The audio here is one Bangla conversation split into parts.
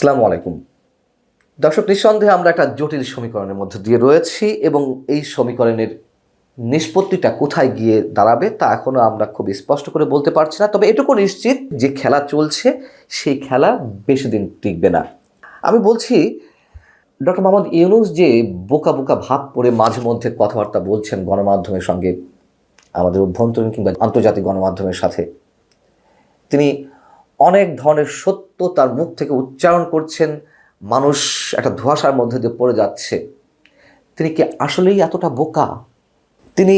আসসালামু আলাইকুম। দর্শক, নিঃসন্দেহে আমরা একটা জটিল সমীকরণের মধ্যে দিয়ে রয়েছি এবং এই সমীকরণের নিষ্পত্তিটা কোথায় গিয়ে দাঁড়াবে তা এখনও আমরা খুব স্পষ্ট করে বলতে পারছি না। তবে এটুকু নিশ্চিত যে খেলা চলছে, সেই খেলা বেশি দিন টিকবে না। আমি বলছি, ডক্টর মোহাম্মদ ইউনুস যে বোকা বোকা ভাব পড়ে মাঝে মধ্যে কথাবার্তা বলছেন গণমাধ্যমের সঙ্গে, আমাদের অভ্যন্তরীণ কিংবা আন্তর্জাতিক গণমাধ্যমের সাথে, তিনি অনেক ধরনের সত্য তার মুখ থেকে উচ্চারণ করছেন। মানুষ একটা ধোঁয়াশার মধ্যে দিয়ে পড়ে যাচ্ছে। তিনি কি আসলেই এতটা বোকা? তিনি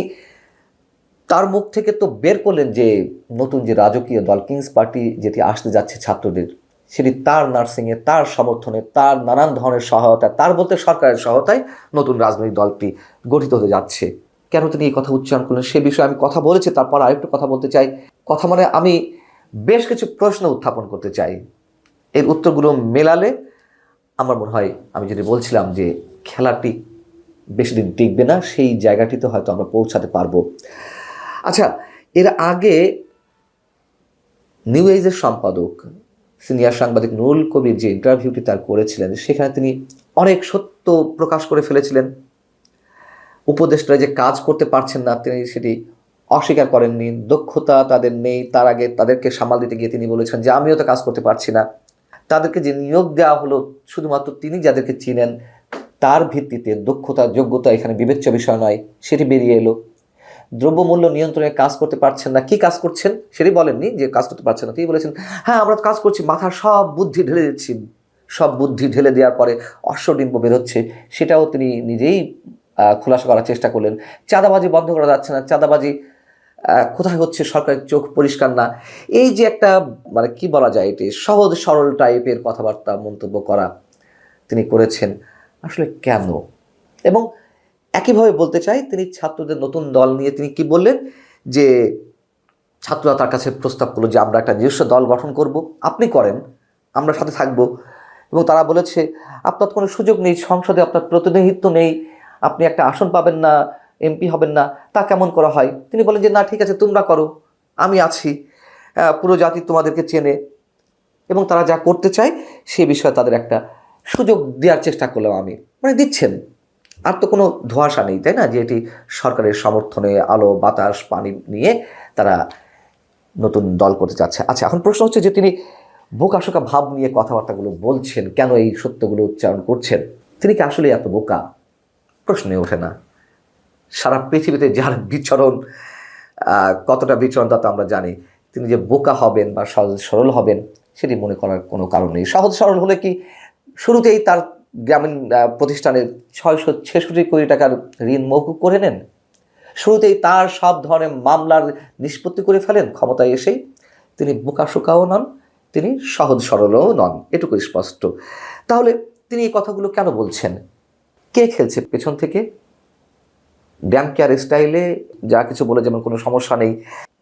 তার মুখ থেকে তো বের করলেন যে নতুন যে রাজকীয় দল কিংস পার্টি যেটি আসতে যাচ্ছে ছাত্রদের, সেটি তার নার্সিংয়ে, তার সমর্থনে, তার নানান ধরনের সহায়তা তার বলতে সরকারের সহায়তায় নতুন রাজনৈতিক দলটি গঠিত হতে যাচ্ছে। কেন তিনি এই কথা উচ্চারণ করলেন? সে বিষয়ে আমি কথা বলেছি, তারপর আরেকটু কথা বলতে চাই। কথা মানে আমি বেশ কিছু প্রশ্ন উত্থাপন করতে চাই। এর উত্তরগুলো মেলালে আমার মনে হয় আমি যেটি বলছিলাম যে খেলাটি বেশি দিন টিকবে না, সেই জায়গাটিতে হয়তো আমরা পৌঁছাতে পারব। আচ্ছা এর আগে নিউ এজের সম্পাদক, সিনিয়র সাংবাদিক নুরুল কবির যে ইন্টারভিউটি তার করেছিলেন, সেখানে তিনি অনেক সত্য প্রকাশ করে ফেলেছিলেন। উপদেষ্টারা যে কাজ করতে পারছেন না, তিনি সেটি অস্বীকার করেননি, দক্ষতা তাদের নেই, তার আগে তাদেরকে সামাল দিতে গিয়ে তিনি বলেছেন যে আমিও তো কাজ করতে পারছি না। তাদেরকে যে নিয়োগ দেওয়া হলো, শুধুমাত্র তিনি যাদেরকে চিনেন, তার ভিত্তিতে দক্ষতা, যোগ্যতা এখানে বিবেচ্য বিষয় নয়, সেটি বেরিয়ে এলো। দ্রব্যমূল্য নিয়ন্ত্রণে কাজ করতে পারছেন না, কি কাজ করছেন? সেটি বলেননি যে কাজ করতে পারছেন না, তিনি বলেছেন হ্যাঁ আমরা কাজ করছি মাথার সব বুদ্ধি ঢেলে দিচ্ছি। সব বুদ্ধি ঢেলে দেওয়ার পরে অশ্বডিম্ব বেরোচ্ছে সেটাও তিনি নিজেই খোলাসা করার চেষ্টা করলেন। চাঁদাবাজি বন্ধ করা যাচ্ছে না, চাঁদাবাজি কোথায় হচ্ছে সরকারের চোখ পরিষ্কার না। এই যে একটা মানে কি বলা যায় এটি, সহজ সরল টাইপের কথাবার্তা মন্তব্য করা তিনি করেছেন, আসলে কেন? এবং একইভাবে বলতে চাই, তিনি ছাত্রদের নতুন দল নিয়ে তিনি কি বললেন? যে ছাত্ররা তার কাছে প্রস্তাব করল যে আমরা একটা নিজস্ব দল গঠন করব, আপনি করেন, আমরা সাথে থাকব। এবং তারা বলেছে, আপনার কোনো সুযোগ নেই, সংসদে আপনার প্রতিনিধিত্ব নেই, আপনি একটা আসন পাবেন না এমপি হবেন না, তা কেমন করা হয়? তিনি বলেন যে, না, ঠিক আছে, তোমরা করো, আমি আছি। পুরো জাতি তোমাদেরকে চেনে। এবং তারা যা করতে চায় সে বিষয়ে তাদের একটা সুযোগ দেওয়ার চেষ্টা করলাম আমি। মানে দিচ্ছেন। আর তো কোনো ধোঁয়াশা নেই, তাই না? যে এটি সরকারের সমর্থনে আলো, বাতাস, পানি নিয়ে তারা নতুন দল করতে যাচ্ছে আচ্ছা এখন প্রশ্ন হচ্ছে যে, তিনি বোকাশোকা ভাব নিয়ে কথাবার্তাগুলো বলছেন, কেন এই সত্যগুলো উচ্চারণ করছেন? তিনি কি আসলে এত বোকা? প্রশ্নে ওঠে না। সারা পৃথিবীতে যার বিচরণ কতটা বিচরণ তা তো আমরা জানি। তিনি যে বোকা হবেন বা সহজ সরল হবেন, সেটি মনে করার কোনো কারণ নেই। সহজ সরল হলে কি শুরুতেই তার গ্রামীণ প্রতিষ্ঠানের ছয়শো ছেষট্টি কোটি টাকার ঋণ মৌকুব করে নেন? শুরুতেই তার সব ধরনের মামলার নিষ্পত্তি করে ফেলেন, ক্ষমতায় এসেই তিনি বোকাশোকাও নন, তিনি সহজ সরলও নন, এটুকু স্পষ্ট। তাহলে তিনি এই কথাগুলো কেন বলছেন? কে খেলছে পেছন থেকে? ড্যাম কেয়ার স্টাইলে যা কিছু বলে, যেমন কোনো সমস্যা নেই,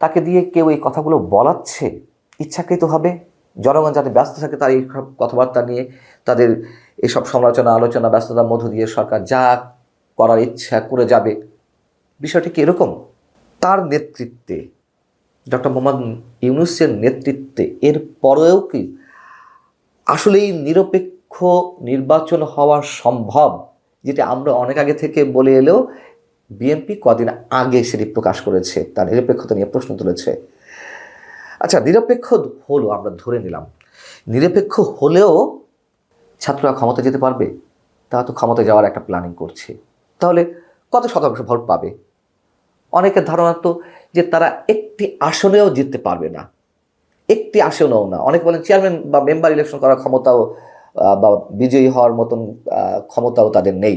তাকে দিয়ে কেউ এই কথাগুলো বলাচ্ছে ইচ্ছাকৃতভাবে জনগণ যাতে ব্যস্ত থাকে তার এই কথাবার্তা নিয়ে, তাদের এসব সমালোচনা, আলোচনা, ব্যস্ততার মধ্য দিয়ে সরকার যা করার ইচ্ছা করে যাবে। বিষয়টি কি এরকম? তার নেতৃত্বে, ডক্টর মোহাম্মদ ইউনুসের নেতৃত্বে, এর পরেও কি আসলেই নিরপেক্ষ নির্বাচন হওয়া সম্ভব? যেটা আমরা অনেক আগে থেকে বলে এলেও বিএনপি কদিন আগে সেটি প্রকাশ করেছে, তার নিরপেক্ষতা নিয়ে প্রশ্ন তুলেছে। আচ্ছা নিরপেক্ষ হলো, আমরা ধরে নিলাম। নিরপেক্ষ হলেও ছাত্ররা ক্ষমতা যেতে পারবে, তারা তো ক্ষমতা যাওয়ার একটা প্ল্যানিং করছে। তাহলে কত শতাংশ ভোট পাবে? অনেকের ধারণা তো যে তারা একটি আসনেও জিততে পারবে না। একটি আসনেও না। অনেকে বলেন চেয়ারম্যান বা মেম্বার ইলেকশন করার ক্ষমতাও বা বিজয়ী হওয়ার মতন ক্ষমতাও তাদের নেই।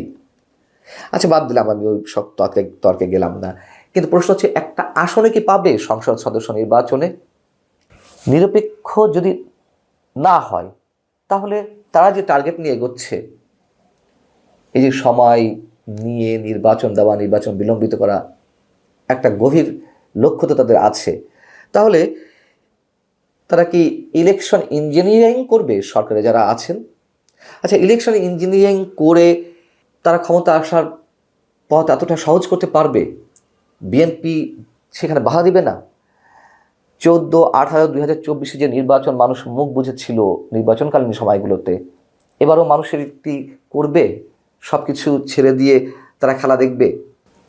আচ্ছা বাদ দিলাম, আমি ওই সব তর্কে তর্কে গেলাম না। কিন্তু প্রশ্ন হচ্ছে, একটা আসনে কি পাবে সংসদ সদস্য নির্বাচনে? নিরপেক্ষ যদি না হয়, তাহলে তারা যে টার্গেট নিয়ে এগোচ্ছে, এই যে সময় নিয়ে নির্বাচন দেওয়া, নির্বাচন বিলম্বিত করা, একটা গভীর লক্ষ্য তো তাদের আছে। তাহলে তারা কি ইলেকশন ইঞ্জিনিয়ারিং করবে সরকারে যারা আছেন? আচ্ছা ইলেকশন ইঞ্জিনিয়ারিং করে ক্ষমতা আসার পথ এতটা সহজ করতে পারবে? বিএনপি সেখানে বাধা দিবে না? চোদ্দ, আঠারো, দুই হাজার চব্বিশে যে নির্বাচন মানুষ মুখ বুঝেছিল নির্বাচনকালীন সময়গুলোতে, এবারও মানুষের একটি করবে? সব কিছু ছেড়ে দিয়ে তারা খেলা দেখবে?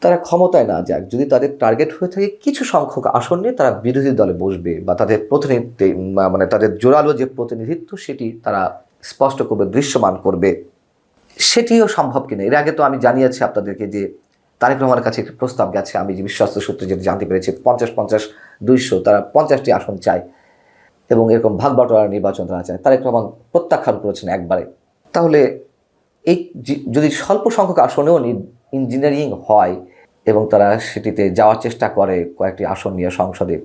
তারা ক্ষমতায় না যাক, যদি তাদের টার্গেট হয়ে থাকে কিছু সংখ্যক আসন নিয়ে তারা বিরোধী দলে বসবে বা তাদের প্রতিনিধিত্ব মানে তাদের জোরালো যে প্রতিনিধিত্ব সেটি তারা স্পষ্ট করবে, দৃশ্যমান করবে। সেটিও সম্ভব কিনা? এর আগে তো আমি জানিয়েছি আপনাদেরকে যে তারেক রহমানের কাছে একটি প্রস্তাব গেছে, আমি যে বিশ্বস্ত সূত্রে যেটা জানতে পেরেছি, পঞ্চাশ পঞ্চাশ দুইশো, তারা পঞ্চাশটি আসন চায় এবং এরকম ভাগ বাটোয়ারা নির্বাচন তারা চায়। তারেক রহমান প্রত্যাখ্যান করেছেন একবারে। তাহলে এই যদি স্বল্প সংখ্যক আসনেও ইঞ্জিনিয়ারিং হয় এবং তারা সেটিতে যাওয়ার চেষ্টা করে কয়েকটি আসন নিয়ে সংসদে,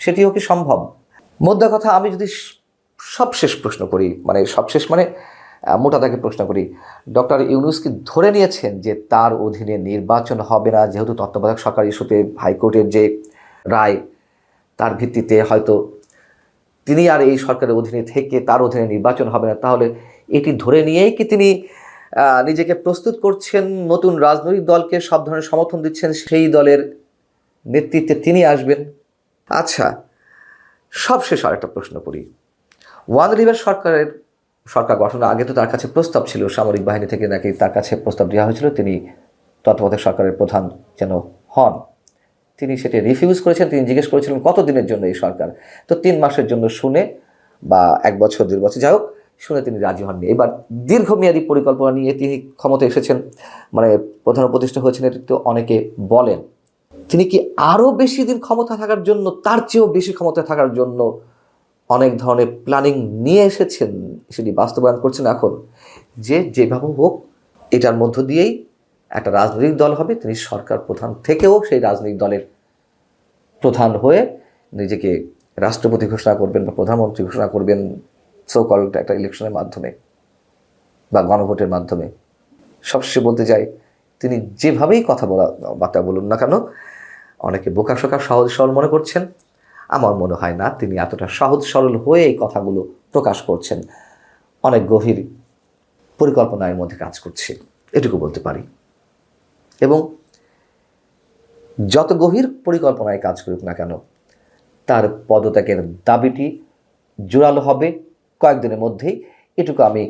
সেটিও কি সম্ভব? মোদ্দা কথা, আমি যদি সবশেষ প্রশ্ন করি মানে সবশেষ মানে মোটা দাগে প্রশ্ন করি। ডক্টর ইউনুস কি ধরে নিয়েছেন যে তার অধীনে নির্বাচন হবে না, যেহেতু তত্ত্বাবধায়ক সরকার ইস্যুতে হাইকোর্টের যে রায়, তার ভিত্তিতে হয়তো তিনি আর এই সরকারের অধীনে থেকে তার অধীনে নির্বাচন হবে না। তাহলে এটি ধরে নিয়েই কি তিনি নিজেকে প্রস্তুত করছেন? নতুন রাজনৈতিক দলকে সব ধরনের সমর্থন দিচ্ছেন, সেই দলের নেতৃত্বে তিনি আসবেন? আচ্ছা সবশেষ আরেকটা প্রশ্ন করি। ওয়ান রিভার সরকারের সরকার গঠনের আগে তো তার কাছে প্রস্তাব ছিল, সামরিক বাহিনী থেকে নাকি তার কাছে প্রস্তাব দেওয়া হয়েছিল, তিনি তত্ত্বাবধায়ক সরকারের প্রধান যেন হন। তিনি সেটি রিফিউজ করেছেন, তিনি জিজ্ঞেস করেছিলেন কত দিনের জন্য এই সরকার। তো তিন মাসের জন্য শুনে বা এক বছর, দেড় বছর, যাই হোক, শুনে তিনি রাজি হননি। এবার দীর্ঘমেয়াদী পরিকল্পনা নিয়ে তিনি ক্ষমতা এসেছেন মানে প্রধান উপদেষ্টা হয়েছেন এটি তো অনেকে বলেন। তিনি কি আরও বেশি দিন ক্ষমতা থাকার জন্য, তার চেয়েও বেশি ক্ষমতা থাকার জন্য অনেক ধরনের প্ল্যানিং নিয়ে এসেছেন, সেটি বাস্তবায়ন করছেন এখন। যে যেভাবে হোক, এটার মধ্য দিয়েই একটা রাজনৈতিক দল হবে। তিনি সরকার প্রধান থেকেও সেই রাজনৈতিক দলের প্রধান হয়ে নিজেকে রাষ্ট্রপতি ঘোষণা করবেন বা প্রধানমন্ত্রী ঘোষণা করবেন সোকল একটা ইলেকশনের মাধ্যমে বা গণভোটের মাধ্যমে। সবশেষে বলতে চাই, তিনি যেভাবেই কথা বলা, বার্তা বলুন না কেন, অনেকে বোকা শোকা সহজ সরল মনে করছেন। আমার মনে হয় না তিনি এতটা সহজ সরল হয়ে এই কথাগুলো প্রকাশ করছেন। অনেক গভীর পরিকল্পনার মধ্যে কাজ করছে, এটুকু বলতে পারি। এবং যত গভীর পরিকল্পনায় কাজ করুক না কেন, তার পদত্যাগের দাবিটি জোরালো হবে কয়েকদিনের মধ্যেই। এটুকু আমি,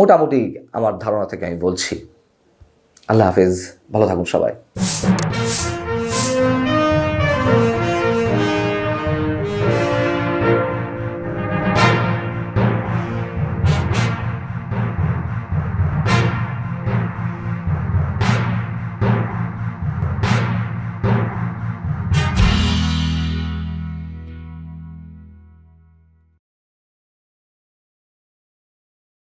মোটামুটি আমার ধারণা থেকে আমি বলছি। আল্লাহ হাফেজ, ভালো থাকুন সবাই।